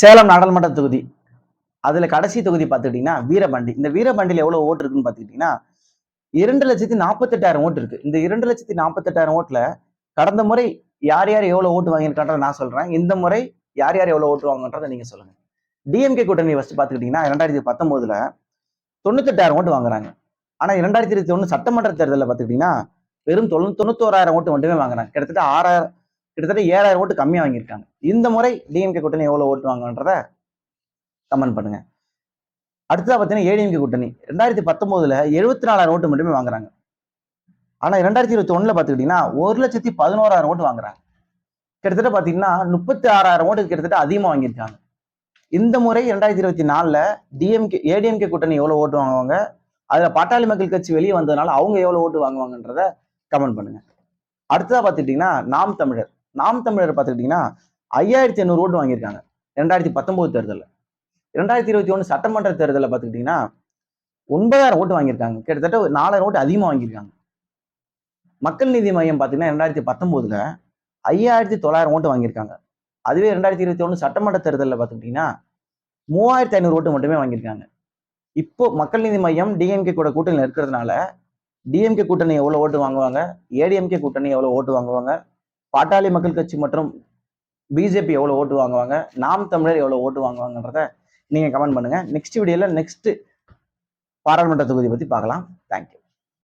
சேலம் நாடாளுமன்ற தொகுதி. அதுல கடைசி தொகுதி பார்த்துக்கிட்டீங்கன்னா வீரபாண்டி. இந்த வீரபாண்டியில் எவ்வளவு ஓட்டு இருக்குன்னு பார்த்துக்கிட்டீங்கன்னா இரண்டு லட்சத்தி நாற்பத்தெட்டாயிரம் ஓட்டு இருக்கு. இந்த இரண்டு லட்சத்தி நாற்பத்தெட்டாயிரம் ஓட்டுல கடந்த முறை யார் யார் எவ்வளவு ஓட்டு வாங்கியிருக்கான்றத நான் சொல்றேன். இந்த முறை யார் யார் எவ்வளவு ஓட்டு வாங்கன்றதை நீங்க சொல்லுங்க. டிஎம்கே கூட்டணி ஃபஸ்ட் பார்த்துக்கிட்டீங்கன்னா ரெண்டாயிரத்தி பத்தொன்பதுல தொண்ணூத்தெட்டாயிரம் ஓட்டு வாங்குறாங்க. ஆனா இரண்டாயிரத்தி இருபத்தி ஒன்று சட்டமன்ற தேர்தலில் பார்த்துக்கிட்டீங்கன்னா வெறும் தொண்ணூ தொண்ணூத்தோராயிரம் ஓட்டு மட்டுமே வாங்குறாங்க. கிட்டத்தட்ட ஆறாயிரம் கிட்டத்தட்ட ஏழாயிரம் ஓட்டு கம்மியாக வாங்கியிருக்காங்க. இந்த முறை டிஎம்கே கூட்டணி எவ்வளோ ஓட்டு வாங்கன்றத கமெண்ட் பண்ணுங்க. அடுத்ததாக பார்த்தீங்கன்னா ஏடிஎம்கே கூட்டணி. ரெண்டாயிரத்தி பத்தொம்போதுல எழுபத்தி நாலாயிரம் ஓட்டு மட்டுமே வாங்குறாங்க. ஆனால் ரெண்டாயிரத்தி இருபத்தி ஒன்றில் பார்த்துக்கிட்டிங்கன்னா ஒரு லட்சத்தி பதினோராயிரம் ஓட்டு வாங்குறாங்க. கிட்டத்தட்ட பார்த்தீங்கன்னா முப்பத்தி ஆறாயிரம் ஓட்டு கிட்டத்தட்ட அதிகமாக வாங்கியிருக்காங்க. இந்த முறை ரெண்டாயிரத்தி இருபத்தி நாலில் டிஎம்கே ஏடிஎம்கே கூட்டணி எவ்வளோ ஓட்டு வாங்குவாங்க? அதில் பாட்டாளி மக்கள் கட்சி வெளியே வந்ததுனால அவங்க எவ்வளோ ஓட்டு வாங்குவாங்கன்றத கமெண்ட் பண்ணுங்க. அடுத்ததாக பார்த்துக்கிட்டிங்கன்னா நாம் தமிழர். நாம் தமிழர் பார்த்துக்கிட்டிங்கன்னா ஐயாயிரத்தி எண்ணூறு ஓட்டு வாங்கியிருக்காங்க. ரெண்டாயிரத்தி பத்தொம்போது தேர்தலில். ரெண்டாயிரத்தி இருபத்தி ஒன்று சட்டமன்ற தேர்தலில் பார்த்துக்கிட்டிங்கன்னா ஒன்பதாயிரம் ஓட்டு வாங்கியிருக்காங்க. கிட்டத்தட்ட ஒரு நாலாயிரம் ஓட்டு அதிகமாக வாங்கியிருக்காங்க. மக்கள் நீதி மையம் பார்த்தீங்கன்னா ரெண்டாயிரத்தி பத்தொம்போதுல ஐயாயிரத்தி தொள்ளாயிரம் ஓட்டு வாங்கியிருக்காங்க. அதுவே ரெண்டாயிரத்தி இருபத்தி ஒன்று சட்டமன்ற தேர்தலில் பார்த்துக்கிட்டிங்கன்னா மூவாயிரத்தி ஐநூறு ஓட்டு மட்டுமே வாங்கியிருக்காங்க. இப்போ மக்கள் நீதி மையம் டிஎம்கே கூட கூட்டணியில் இருக்கிறதுனால டிஎம்கே கூட்டணி எவ்வளோ ஓட்டு வாங்குவாங்க? ஏடிஎம்கே கூட்டணி எவ்வளோ ஓட்டு வாங்குவாங்க? பாட்டாளி மக்கள் கட்சி மற்றும் பிஜேபி எவ்வளோ ஓட்டு வாங்குவாங்க? நாம் தமிழர் எவ்வளோ ஓட்டு வாங்குவாங்கன்றத நீங்கள் கமெண்ட் பண்ணுங்கள் நெக்ஸ்ட் வீடியோவில் நெக்ஸ்ட் பாராளுமன்ற தொகுதி பற்றி பார்க்கலாம். தேங்க்யூ